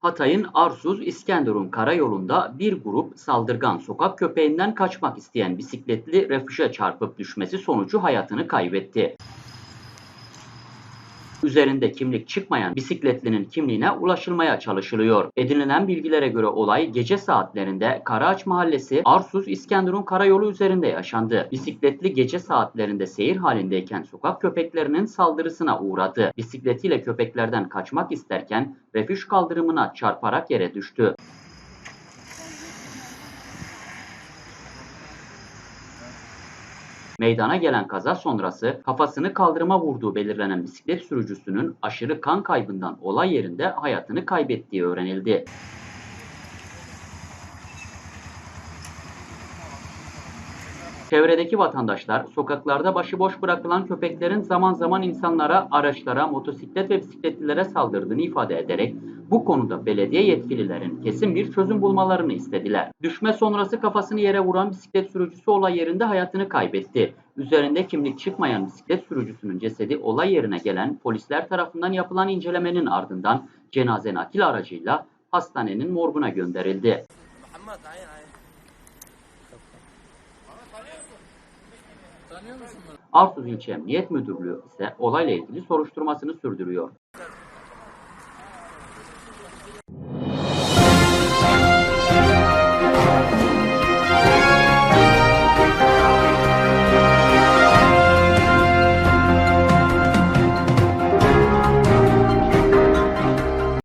Hatay'ın Arsuz İskenderun karayolunda bir grup saldırgan sokak köpeğinden kaçmak isteyen bisikletli refüje çarpıp düşmesi sonucu hayatını kaybetti. Üzerinde kimlik çıkmayan bisikletlinin kimliğine ulaşılmaya çalışılıyor. Edinilen bilgilere göre olay gece saatlerinde Karaağaç Mahallesi Arsuz İskenderun karayolu üzerinde yaşandı. Bisikletli gece saatlerinde seyir halindeyken sokak köpeklerinin saldırısına uğradı. Bisikletiyle köpeklerden kaçmak isterken refüj kaldırımına çarparak yere düştü. Meydana gelen kaza sonrası kafasını kaldırıma vurduğu belirlenen bisiklet sürücüsünün aşırı kan kaybından olay yerinde hayatını kaybettiği öğrenildi. Çevredeki vatandaşlar sokaklarda başıboş bırakılan köpeklerin zaman zaman insanlara, araçlara, motosiklet ve bisikletlilere saldırdığını ifade ederek bu konuda belediye yetkililerin kesin bir çözüm bulmalarını istediler. Düşme sonrası kafasını yere vuran bisiklet sürücüsü olay yerinde hayatını kaybetti. Üzerinde kimlik çıkmayan bisiklet sürücüsünün cesedi olay yerine gelen polisler tarafından yapılan incelemenin ardından cenaze nakil aracıyla hastanenin morguna gönderildi. Muhammed, hayır, hayır. Artuz İlçe Emniyet Müdürlüğü ise olayla ilgili soruşturmasını sürdürüyor.